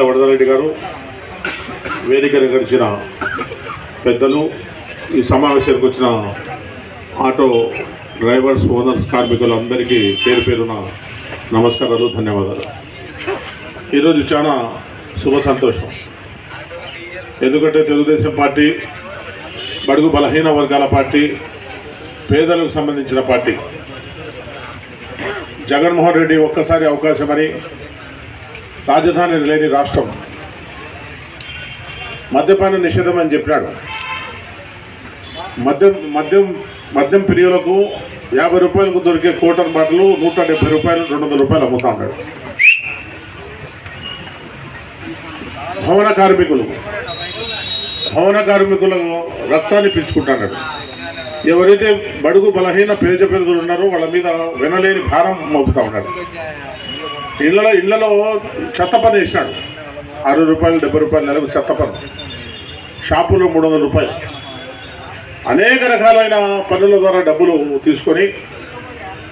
వరదారెడ్డి గారు వేదికను గడిచిన పెద్దలు ఈ సమావేశానికి వచ్చిన ఆటో డ్రైవర్స్ ఓనర్స్ కార్మికులు అందరికీ పేరు పేరున నమస్కారాలు ధన్యవాదాలు. ఈరోజు చాలా శుభ సంతోషం. ఎందుకంటే తెలుగుదేశం పార్టీ బడుగు బలహీన వర్గాల పార్టీ పేదలకు సంబంధించిన పార్టీ. జగన్మోహన్ రెడ్డి ఒక్కసారి అవకాశమని రాజధాని లేని రాష్ట్రం. మద్యపాన నిషేధం అని చెప్పినాడు. మద్యం మద్యం మద్యం ప్రియులకు యాభై రూపాయలకు దొరికే కోటర్ బాటలు నూట డెబ్బై రూపాయలు రెండు వందల రూపాయలు అమ్ముతా ఉన్నాడు. భవన కార్మికులు. భవన కార్మికుల రక్తాన్ని పీల్చుకుంటున్నాడు. ఎవరైతే బడుగు బలహీన పేద పేదలు ఉన్నారో వాళ్ళ మీద వినలేని భారం మోపుతా ఉన్నాడు. ఇళ్ళలో ఇళ్ళలో చెత్త పని వేసినాడు అరవై రూపాయలు డెబ్బై రూపాయలు నెలకు చెత్త పని. షాపులో మూడు వందల రూపాయలు. అనేక రకాలైన పనుల ద్వారా డబ్బులు తీసుకొని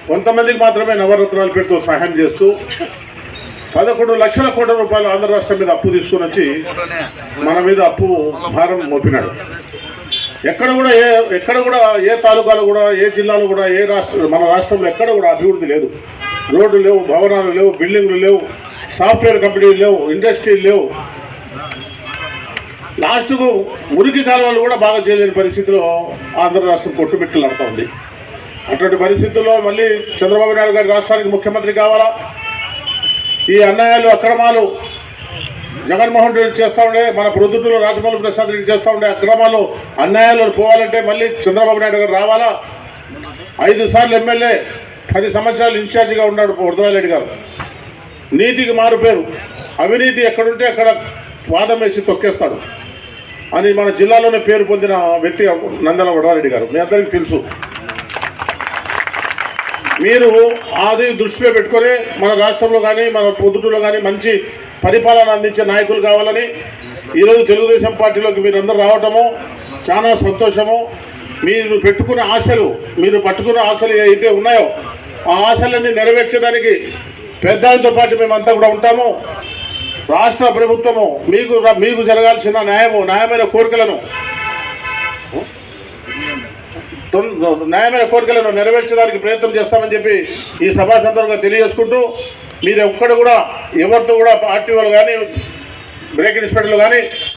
కొంతమందికి మాత్రమే నవరత్నాల పేరుతో సహాయం చేస్తూ పదకొండు లక్షల కోట్ల రూపాయలు ఆంధ్ర రాష్ట్రం మీద అప్పు తీసుకొని వచ్చి మన మీద అప్పు భారం మోపినాడు. ఎక్కడ కూడా ఏ ఎక్కడ కూడా ఏ తాలూకాలు కూడా ఏ జిల్లాలో కూడా ఏ రాష్ట్ర మన రాష్ట్రంలో ఎక్కడ కూడా అభివృద్ధి లేదు. రోడ్లు లేవు భవనాలు లేవు బిల్డింగ్లు లేవు సాఫ్ట్వేర్ కంపెనీలు లేవు ఇండస్ట్రీలు లేవు. లాస్ట్కు మురికి కాలువలు కూడా బాగా చేయలేని పరిస్థితిలో ఆంధ్ర రాష్ట్రం కొట్టుమిట్టలు ఆడుతూ ఉంది. అటువంటి పరిస్థితుల్లో మళ్ళీ చంద్రబాబు నాయుడు గారి రాష్ట్రానికి ముఖ్యమంత్రి కావాలా? ఈ అన్యాయాలు అక్రమాలు జగన్మోహన్ రెడ్డి చేస్తూ ఉండే మన ప్రొద్దుటూరు రాజమౌళి ప్రసాద్ రెడ్డి చేస్తూ ఉండే అక్రమాలు అన్యాయాలు పోవాలంటే మళ్ళీ చంద్రబాబు నాయుడు గారు రావాలా? ఐదు సార్లు ఎమ్మెల్యే పది సంవత్సరాలు ఇన్ఛార్జిగా ఉన్నాడు వరదరారెడ్డి గారు. నీతికి మారు పేరు. అవినీతి ఎక్కడుంటే అక్కడ వాదం వేసి తొక్కేస్తాడు. అని మన జిల్లాలోనే పేరు పొందిన వ్యక్తి నందన వడవారెడ్డి గారు. మీ అందరికీ తెలుసు. మీరు అది దృష్టిలో పెట్టుకొని మన రాష్ట్రంలో కానీ మన పొద్దుటూరులో కానీ మంచి పరిపాలన అందించే నాయకులు కావాలని ఈరోజు తెలుగుదేశం పార్టీలోకి మీరు అందరూ రావటము చాలా సంతోషము. మీరు పెట్టుకున్న ఆశలు మీరు పట్టుకున్న ఆశలు ఏవైతే ఉన్నాయో ఆ ఆశలన్నీ నెరవేర్చడానికి పెద్దలతో పాటు మేమంతా కూడా ఉంటాము. రాష్ట్ర ప్రభుత్వము మీకు మీకు జరగాల్సిన న్యాయము న్యాయమైన కోరికలను న్యాయమైన కోరికలను నెరవేర్చడానికి ప్రయత్నం చేస్తామని చెప్పి ఈ సభా సందర్భంగా తెలియజేసుకుంటూ మీరు ఒక్కడ కూడా ఎవరితో కూడా పార్టీ వాళ్ళు కానీ బ్రేక్ ఇన్స్పెక్టర్లు కానీ